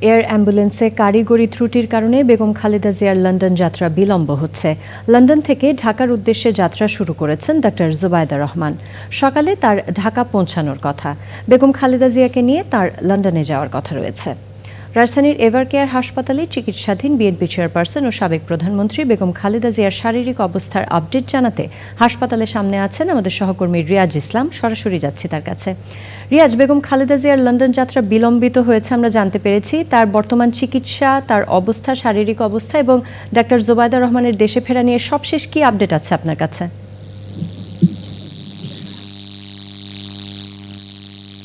Air অ্যাম্বুলেন্সে কারিগরি ত্রুটির কারণে বেগম খালেদা জিয়ার লন্ডন যাত্রা বিলম্ব হচ্ছে। লন্ডন থেকে ঢাকার উদ্দেশ্যে যাত্রা শুরু করেছেন ডক্টর জুবায়দা রহমান। সকালে তার ঢাকা পৌঁছানোর কথা। বেগম খালেদা জিয়াকে নিয়ে তার লন্ডনে যাওয়ার কথা রয়েছে। রাজধানীর এভার কেয়ার হাসপাতালে চিকিৎসাধীন বিএনপি চেয়ারপারসন ও সাবেক প্রধানমন্ত্রী বেগম খালেদা জিয়ার শারীরিক অবস্থার আপডেট জানাতে হাসপাতালের সামনে আছেন আমাদের সহকর্মী রিয়াজ ইসলাম। সরাসরি যাচ্ছি তার কাছে। রিয়াজ, বেগম খালেদা জিয়ার লন্ডন যাত্রা বিলম্বিত হয়েছে আমরা জানতে পেরেছি। তার বর্তমান চিকিৎসা, তার অবস্থা, শারীরিক অবস্থা এবং ডাক্তার জোবায়দা রহমানের দেশে ফেরা নিয়ে সবশেষ কি আপডেট আছে আপনার কাছে?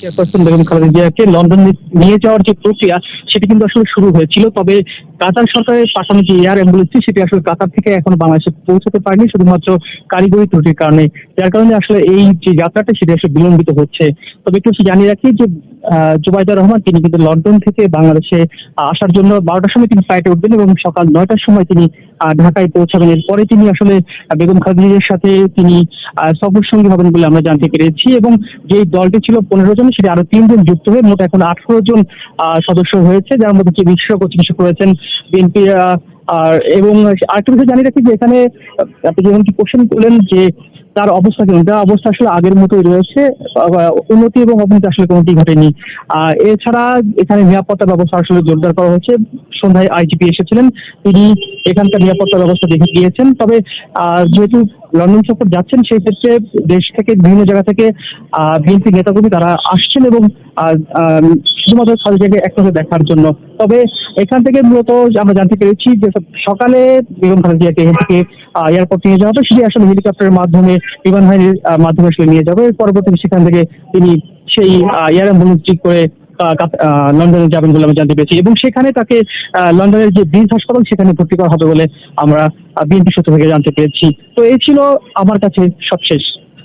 চেয়ারপারসন বেগম খালেদা জিয়াকে লন্ডন নিয়ে যাওয়ার যে প্রক্রিয়া, সেটি কিন্তু আসলে শুরু হয়েছিল। তবে কাতার সরকারের পাঠানো যে এয়ার অ্যাম্বুলেন্সটি, সেটি আসলে কাতার থেকে এখন বাংলাদেশে পৌঁছাতে পারেনি, শুধুমাত্র কারিগরি ত্রুটির কারণে। যার কারণে আসলে এই যে যাত্রাটা, সেটি আসলে বিলম্বিত হচ্ছে। তবে একটু জানিয়ে রাখি যে জুবাইদা রহমান, তিনি কিন্তু লন্ডন থেকে বাংলাদেশে আসার জন্য বারোটার সময় তিনি ফ্লাইটে উঠবেন এবং সকাল নয়টার সময় তিনি ঢাকায় পৌঁছাবেন। এরপরে তিনি আসলে বেগম খালেদার সাথে তিনি সফর সঙ্গী হবেন বলে আমরা জানতে পেরেছি এবং যে দলটি ছিল পনেরো জন, সেটি আরও তিনজন যুক্ত হয়ে মোট এখন আঠারো জন সদস্য হয়েছে, যার মধ্যে যে বিশেষজ্ঞ চিকিৎসক রয়েছেন বিএনপি আর, এবং আরেকটা বিষয় জানিয়ে রাখি যে এখানে, আপনি যেমন কি কোশ্চেন করলেন যে তার অবস্থা কেমন তার অবস্থা আসলে আগের মতোই রয়েছে উন্নতি এবং অবনতি আসলে কোনোটি ঘটেনি। এছাড়া এখানে নিরাপত্তা ব্যবস্থা আসলে জোরদার করা হয়েছে। সন্ধ্যায় আইজিপি এসেছিলেন, তিনি এখানকার নিরাপত্তা ব্যবস্থা দেখে গিয়েছেন। তবে যেহেতু লন্ডন সফর যাচ্ছেন, সেই ক্ষেত্রে দেশ থেকে বিভিন্ন জায়গা থেকে বিএনপি নেতাকর্মী তারা আসছেন এবং শুধুমাত্র খালেদাকে একসাথে দেখার জন্য। তবে এখান থেকে মূলত আমরা জানতে পেরেছি যে সকালে বেগম খালেদিয়াকে এখান থেকে এয়ারপোর্ট নিয়ে যাওয়া হবে। সেটি আসলে হেলিকপ্টারের মাধ্যমে, বিমান বাহিনীর মাধ্যমে আসলে নিয়ে যাবে পরবর্তীতে সেখান থেকে তিনি সেই এয়ার অ্যাম্বুলেন্স ঠিক করে লন্ডনে যাবেন বলে আমি জানতে পেরেছি। এবং সেখানে তাকে লন্ডনের যে ব্রিজ হাসপাতাল, সেখানে ভর্তি করা হবে বলে আমরা বিএনপি সূত্র থেকে জানতে পেরেছি। তো এই ছিল আমার কাছে সবশেষ।